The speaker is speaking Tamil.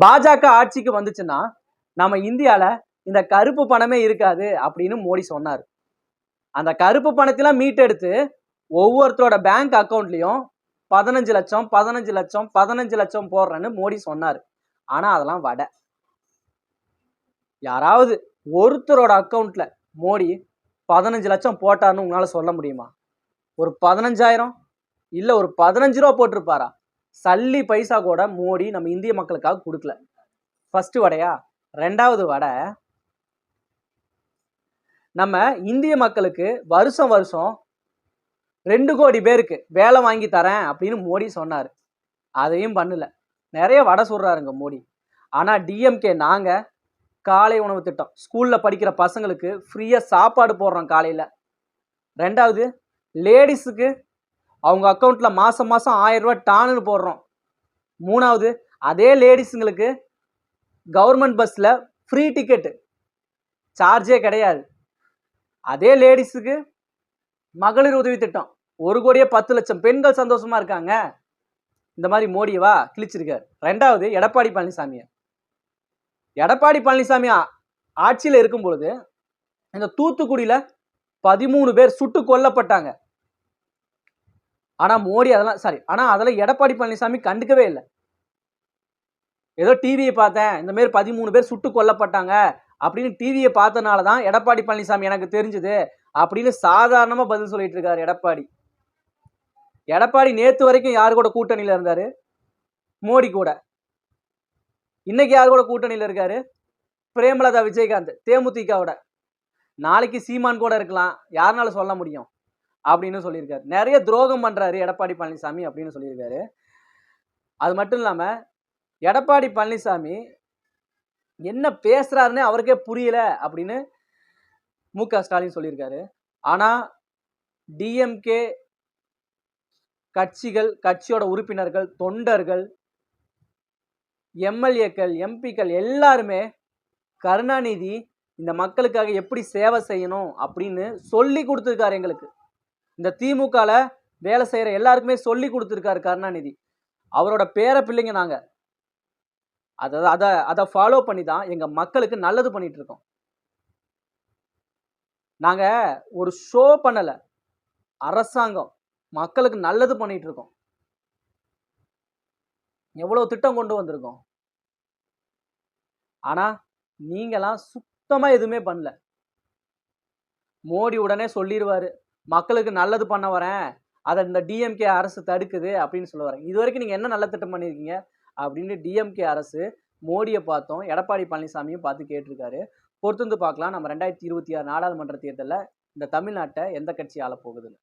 பாஜக ஆட்சிக்கு வந்துச்சுன்னா நம்ம இந்தியால இந்த கருப்பு பணமே இருக்காது அப்படின்னு மோடி சொன்னார். அந்த கருப்பு பணத்தெல்லாம் மீட்டெடுத்து ஒவ்வொருத்தரோட பேங்க் அக்கௌண்ட்லயும் பதினஞ்சு லட்சம் பதினஞ்சு லட்சம் பதினஞ்சு லட்சம் போடுறேன்னு மோடி சொன்னார். ஆனா அதெல்லாம் வடை. யாராவது ஒருத்தரோட அக்கௌண்ட்ல மோடி பதினஞ்சு லட்சம் போட்டாருன்னு உங்களால சொல்ல முடியுமா? ஒரு பதினஞ்சாயிரம் இல்லை ஒரு பதினஞ்சு ரூபா போட்டிருப்பாரா? சல்லி பைசா கூட மோடி நம்ம இந்திய மக்களுக்காக கொடுக்கல. ஃபர்ஸ்ட் வடையா? ரெண்டாவது வடை நம்ம இந்திய மக்களுக்கு வருஷம் வருஷம் ரெண்டு கோடி பேருக்கு வேலை வாங்கி தரேன் அப்படின்னு மோடி சொன்னார். அதையும் பண்ணல. நிறைய வடை சொல்கிறாருங்க மோடி. ஆனால் டிஎம்கே நாங்கள் காலை உணவு திட்டம் ஸ்கூலில் படிக்கிற பசங்களுக்கு ஃப்ரீயாக சாப்பாடு போடுறோம் காலையில். ரெண்டாவது லேடிஸுக்கு அவங்க அக்கௌண்ட்டில் மாதம் மாதம் ஆயிரம் ரூபா டானுன்னு போடுறோம். மூணாவது அதே லேடிஸுங்களுக்கு கவர்மெண்ட் பஸ்ஸில் ஃப்ரீ டிக்கெட்டு சார்ஜே கிடையாது. அதே லேடிஸுக்கு மகளிர் உதவி திட்டம். ஒரு கோடியே பத்து லட்சம். பெண்கள் சந்தோஷமாக இருக்காங்க. இந்த மாதிரி மோடியவா கிழிச்சிருக்கார். ரெண்டாவது எடப்பாடி பழனிசாமியை. எடப்பாடி பழனிசாமி ஆட்சியில் இருக்கும் பொழுது இந்த தூத்துக்குடியில் பதிமூணு பேர் சுட்டு கொல்லப்பட்டாங்க. ஆனால் மோடி அதெல்லாம் சாரி ஆனால் அதெல்லாம் எடப்பாடி பழனிசாமி கண்டுக்கவே இல்லை. ஏதோ டிவியை பார்த்தேன் இந்த மாதிரி பதிமூணு பேர் சுட்டு கொல்லப்பட்டாங்க அப்படின்னு டிவியை பார்த்தனால தான் எடப்பாடி பழனிசாமி எனக்கு தெரிஞ்சுது அப்படின்னு சாதாரணமாக பதில் சொல்லிட்டு இருக்காரு எடப்பாடி. எடப்பாடி நேற்று வரைக்கும் யார் கூட கூட்டணியில் இருந்தார்? மோடி கூட. இன்னைக்கு யார் கூட கூட்டணியில் இருக்காரு? பிரேமலதா விஜயகாந்த் தேமுதிகவோட நாளைக்கு சீமான் கூட இருக்கலாம் யாருனால சொல்ல முடியும். அப்படின்னு சொல்லியிருக்காரு. நிறைய துரோகம் பண்ணுறாரு எடப்பாடி பழனிசாமி அப்படின்னு சொல்லியிருக்காரு. அது மட்டும் இல்லாமல் எடப்பாடி பழனிசாமி என்ன பேசுகிறாருன்னு அவருக்கே புரியல அப்படின்னு மு க ஸ்டாலின் சொல்லியிருக்காரு. ஆனால் டிஎம்கே கட்சிகள் கட்சியோட உறுப்பினர்கள் தொண்டர்கள் எம்எல்ஏக்கள் எம்பிக்கள் எல்லாருமே கருணாநிதி இந்த மக்களுக்காக எப்படி சேவை செய்யணும் அப்படின்னு சொல்லி கொடுத்துருக்காரு எங்களுக்கு. இந்த திமுகவில் வேலை செய்யற எல்லாருக்குமே சொல்லி கொடுத்துருக்காரு கருணாநிதி. அவரோட பேர பிள்ளைங்க நாங்க. அதை அதை அதை ஃபாலோ பண்ணி தான் எங்க மக்களுக்கு நல்லது பண்ணிட்டு இருக்கோம். நாங்க ஒரு ஷோ பண்ணல. அரசாங்கம் மக்களுக்கு நல்லது பண்ணிட்டு இருக்கோம். எவ்வளவு திட்டம் கொண்டு வந்திருக்கோம். ஆனா நீங்களாம் சுத்தமா எதுவுமே பண்ணல. மோடி உடனே சொல்லிடுவாரு மக்களுக்கு நல்லது பண்ண வரேன். அதை இந்த டிஎம்கே அரசு தடுக்குது அப்படின்னு சொல்ல வரேன். இது வரைக்கும் நீங்கள் என்ன நல்ல திட்டம் பண்ணியிருக்கீங்க அப்படின்னு டிஎம்கே அரசு மோடியை பார்த்தோம். எடப்பாடி பழனிசாமியும் பார்த்து கேட்டிருக்காரு. வந்து பார்க்கலாம். நம்ம ரெண்டாயிரத்தி இருபத்தி ஆறு நாடாளுமன்ற தேர்தலில் இந்த தமிழ்நாட்டை எந்த கட்சி ஆள போகுதுன்னு.